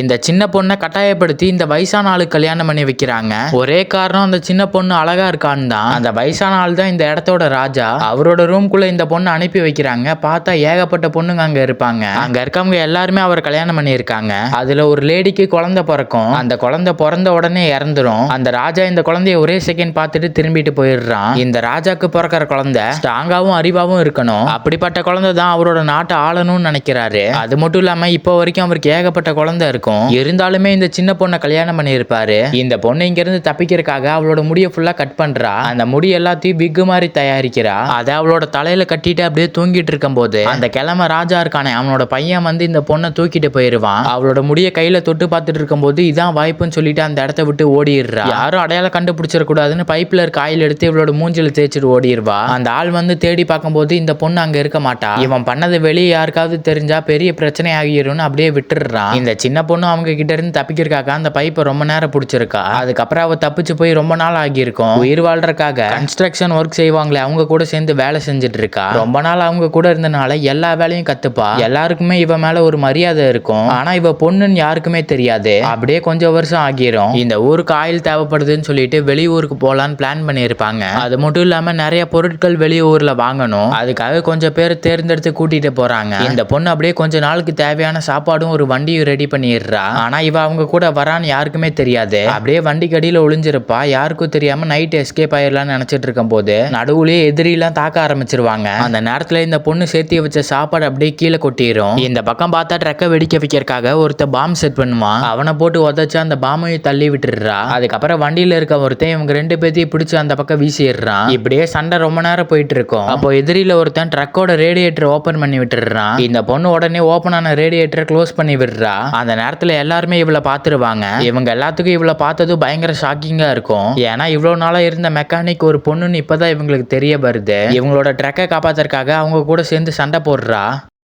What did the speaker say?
இந்த சின்ன பொண்ணை கட்டாயப்படுத்தி இந்த வயசான ஆளுக்கு கல்யாணம் பண்ணி வைக்கிறாங்க. ஒரே காரணம் அந்த சின்ன பொண்ணு அழகா இருக்கான்னு தான். அந்த வயசான ஆள் தான் இந்த இடத்தோட ராஜா. அவரோட ரூம்குள்ள இந்த பொண்ணை அனுப்பி வைக்கிறாங்க. பார்த்தா ஏகப்பட்ட பொண்ணுங்க அங்க இருப்பாங்க. அங்க இருக்கவங்க எல்லாருமே அவர் கல்யாணம் பண்ணியிருக்காங்க. அதுல ஒரு லேடிக்கு குழந்தை பிறக்கும். அந்த குழந்தை பிறந்த உடனே இறந்துரும். அந்த ராஜா இந்த குழந்தைய ஒரே செகண்ட் பார்த்துட்டு திரும்பிட்டு போயிடுறான். இந்த ராஜாக்கு பிறக்கிற குழந்தை ஸ்ட்ராங்காவும் அறிவாவும் இருக்கணும். அப்படிப்பட்ட குழந்தை தான் அவரோட நாட்டை ஆளணும்னு நினைக்கிறாரு. அது மட்டும் இல்லாம இப்போ வரைக்கும் அவருக்கு ஏகப்பட்ட குழந்தை இருக்கும். இருந்தாலுமே இந்த சின்ன பொண்ணை கல்யாணம் பண்ணியிருப்பாரு. இந்த பொண்ணு இங்க இருந்து தப்பிக்கிறதுக்காக அவளோட முடியை ஃபுல்லா கட் பண்றா. அந்த முடி எல்லாத்தையும் பிக்கு மாதிரி தயாரிக்கிறா. அதை அவளோட தலையில கட்டிட்டு அப்படியே தூங்கிட்டு இருக்கும் போது அந்த கிழமை ராஜா இருக்கானே அவனோட பையன் வந்து இந்த பொண்ணை தூக்கிட்டு போயிருவான். அவளோட முடிய கையில தொட்டு பார்த்துட்டு இருக்கும் போது இதான் வாய்ப்புன்னு சொல்லிட்டு அந்த இடத்த விட்டு ஓடிடுறா. யாரும் அடையாளம் கண்டுபிடிச்சிட கூடாதுன்னு பைப்ல இருக்க ஆயில் எடுத்து இவளோட மூஞ்சில தேய்ச்சிட்டு ஓடிடுவா. அந்த ஆள் வந்து தேடி பார்க்கும்போது இந்த பொண்ணு அங்க இருக்க மாட்டா. இவன் பண்ணது வெளியே யாருக்காவது தெரிஞ்சா பெரிய பிரச்சனை ஆகிரும்னு அப்படியே விட்டுடுறான். இந்த சின்ன பொண்ணு அவங்க கிட்ட இருந்து தப்பிக்கிறக்காக அந்த பைப்பை ரொம்ப நேரம் பிடிச்சிருக்கா. அதுக்கப்புறம் அவ தப்பிச்சு போய் ரொம்ப நாள் ஆகியிருக்கும். உயிர் வாழ்றக்காக கன்ஸ்ட்ரக்ஷன் ஒர்க் செய்வாங்களே அவங்க கூட சேர்ந்து வேலை செஞ்சுட்டு இருக்கா ரொம்ப நாள் அவங்க கூட இருந்தனால எல்லா வேலையும் கத்துப்பா. எல்லாருக்குமே இவ மேல ஒரு மரியாதை இருக்கும். ஆனா இவ பொண்ணுன்னு யாருக்குமே தெரியாது. அப்படியே கொஞ்சம் வருஷம் ஆகிரும். இந்த ஊருக்கு ஆயில் தேவைப்படுதுன்னு சொல்லிட்டு வெளியூருக்கு போலான்னு பிளான் பண்ணியிருப்பாங்க. அது மட்டும் இல்லாம நிறைய பொருட்கள் வெளியூர்ல வாங்கணும். அதுக்காக கொஞ்சம் பேர் தேர்ந்தெடுத்து கூட்டிட்டு போறாங்க. இந்த பொண்ணு அப்படியே கொஞ்ச நாளுக்கு தேவையான சாப்பாடும் ஒரு வண்டியும் ரெடி பண்ணி பண்ணிடுறா. ஆனா இவ அவங்க கூட வரான்னு யாருக்குமே தெரியாது. அப்படியே வண்டிக்கு அடியில ஒளிஞ்சிருப்பா. யாருக்கும் தெரியாம நைட் எஸ்கேப் ஆயிடலாம்னு நினைச்சிட்டு இருக்கும் போது நடுவுலயே எதிரிலாம் தாக்க ஆரம்பிச்சிருவாங்க. அந்த நேரத்துல இந்த பொண்ணு சேர்த்து வச்ச சாப்பாடு அப்படியே கீழே கொட்டிடும் இந்த பக்கம் பார்த்தா ட்ரக்கை வெடிக்க வைக்கிறதுக்காக ஒருத்த பாம் செட் பண்ணுவான் அவனை போட்டு உதச்சு அந்த பாமையும் தள்ளி விட்டுடுறா. அதுக்கப்புறம் வண்டியில இருக்க ஒருத்தன் இவங்க ரெண்டு பேத்தையும் பிடிச்சு அந்த பக்கம் வீசிடுறான். இப்படியே சண்டை ரொம்ப நேரம் போயிட்டு இருக்கும். அப்போ எதிரில ஒருத்தன் ட்ரக்கோட ரேடியேட்டர் ஓபன் பண்ணி விட்டுடுறான். இந்த பொண்ணு உடனே ஓபன் ஆன ரேடியேட்டரை க்ளோஸ் பண்ணி விடுறா. அந்த நேரத்துல எல்லாருமே இவளை பார்த்துருவாங்க. இவங்க எல்லாத்துக்கும் இவளை பார்த்ததும் பயங்கர ஷாக்கிங்கா இருக்கும். ஏன்னா இவ்வளவு நாளா இருந்த மெக்கானிக் ஒரு பொண்ணுன்னு இப்பதான் இவங்களுக்கு தெரிய வருது. இவங்களோட ட்ரக்கை காப்பாத்துறதுக்காக அவங்க கூட சேர்ந்து சண்டை போடுறா.